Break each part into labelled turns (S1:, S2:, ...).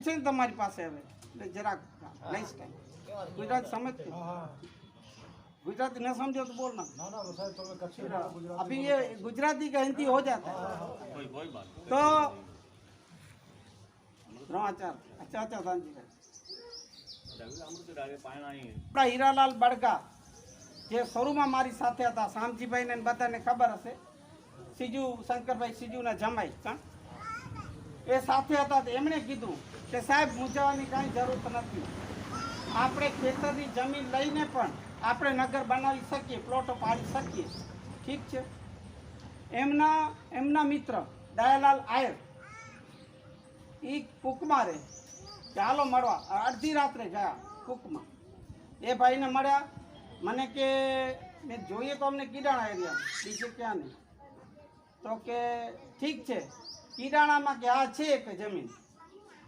S1: છે ને તમારી પાસે હવે એટલે જરાક લઈશ ટાઈમ ગુજરાત સમજતું गुजराती न समझो तो बोलना
S2: ना ना वो साहब तुम्हें कच्ची ना गुजरात
S1: अभी ये गुजराती का हिंदी हो जाता है
S3: कोई कोई बात नहीं।
S1: તો ત્રણ ચાર અચ્છા અચ્છા શાંતિ રહે.
S3: रवि अमृत डाले पायण आई है
S1: આપણા હીરાલાલ બડગા જે શરૂમાં મારી સાથે હતા શામજીભાઈને ને બધાને ખબર હશે સીજુ શંકરભાઈ સીજુના જમાઈ કાં? એ સાથે હતા એમણે કીધું કે સાહેબ મૂંઝાવાની કાંઈ જરૂર નથી. આપણે ખેતરની જમીન લઈને પણ આપણે નગર બનાવી શકીએ પ્લોટો પાડી શકીએ. ઠીક છે? એમના એમના મિત્ર દયાલાલ આયર એ કુકમાં રહે ચાલો મળવા. અડધી રાત્રે ગયા કુકમાં. એ ભાઈને મળ્યા. મને કે, મેં જોઈએ તો અમને કીડાણા એરિયા બીજે ક્યાં નહીં. તો કે, ઠીક છે. કીડાણામાં કે આ છે એક જમીન?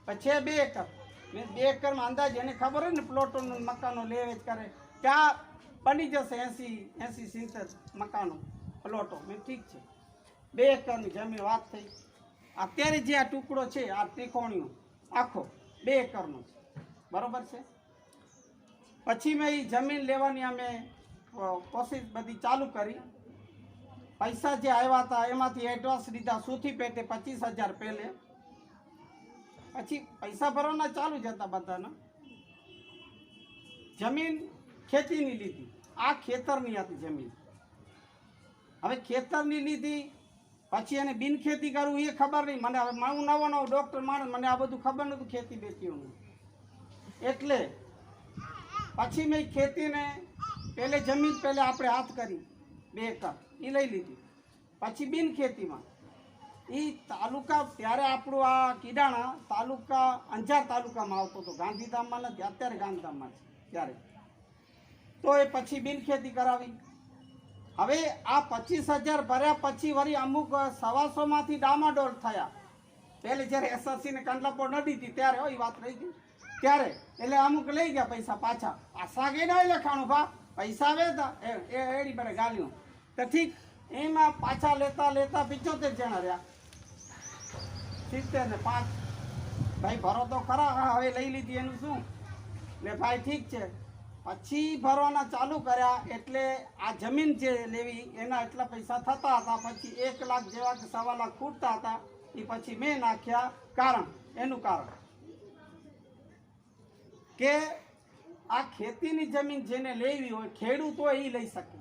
S1: પછી બે એકર. મેં બે એકરમાં અંદાજ એને ખબર હોય ને પ્લોટોનું મકાનો લે વેચ કરે. ત્યાં બની જશે એંસી એંસી સિત્તેર મકાનો, પ્લોટો. મેં ઠીક છે. બે એકરની જમીન વાત થઈ. અત્યારે જે આ ટુકડો છે, આ ત્રિકોણીઓ આખો બે એકરનો બરોબર છે? પછી મેં એ જમીન લેવાની અમે કોશિશ બધી ચાલુ કરી. પૈસા જે આવ્યા હતા, એમાંથી એડવાન્સ લીધા, સુથી પેટે પચીસ હજાર પહેલે. પછી પૈસા ભરવાના ચાલુ જ હતા બધાના. જમીન ખેતીની લીધી. આ ખેતરની હતી જમીન. હવે ખેતરની લીધી, પછી એને બિન ખેતી કરવું એ ખબર નહીં. મને હવે હું નવો નવો ડૉક્ટર માણસ, મને આ બધું ખબર નહોતું ખેતી બેતીઓનું. એટલે પછી મેં ખેતીને પહેલે જમીન પહેલે આપણે હાથ કરી. બે કપ. એ લઈ લીધી. પછી બિન ખેતીમાં. એ તાલુકા, ત્યારે આપણું આ કીડાણા તાલુકા, અંજાર તાલુકામાં આવતો હતો. ગાંધીધામમાં નથી, અત્યારે ગાંધીધામમાં છે ત્યારે તો એ પછી બિન ખેતી કરાવી. હવે આ પચીસ હજાર ભર્યા પછી વળી અમુક સવાસોમાંથી ડામાડોળ થયા. પહેલે જ્યારે એસએસસીને કંડલાપોર નડી હતી, ત્યારે હોય વાત રહી ગઈ. ત્યારે, એટલે અમુક લઈ ગયા પૈસા પાછા. આ સાગે નહીં લખાણું, ભા. પૈસા વેતા એ એડી બરે ગાલ્યું તો ઠીક, એમાં પાછા લેતા લેતા પિચોતેર જણા રહ્યા. સિત્તેર ને પાંચ. ભાઈ ભરો તો ખરા હવે લઈ લીધી એનું શું? ને ભાઈ ઠીક છે. પછી ભરવાના ચાલુ કર્યા એટલે આ જમીન જે લેવી એના એટલા પૈસા થતા હતા. પછી એક લાખ જેવા કે સવા લાખ ખૂટતા હતા. એ પછી મેં નાખ્યા. કારણ, એનું કારણ. કે આ ખેતીની જમીન જેને લેવી હોય, ખેડૂત હોય એ લઈ શકે.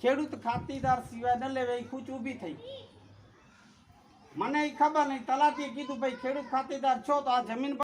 S1: ખેડૂત ખાતીદાર સિવાય ન લેવે એ ખૂચ ઊભી થઈ મને એ ખબર નહીં તલાટીએ કીધું, ભાઈ, ખેડૂત ખાતેદાર છો તો આ જમીન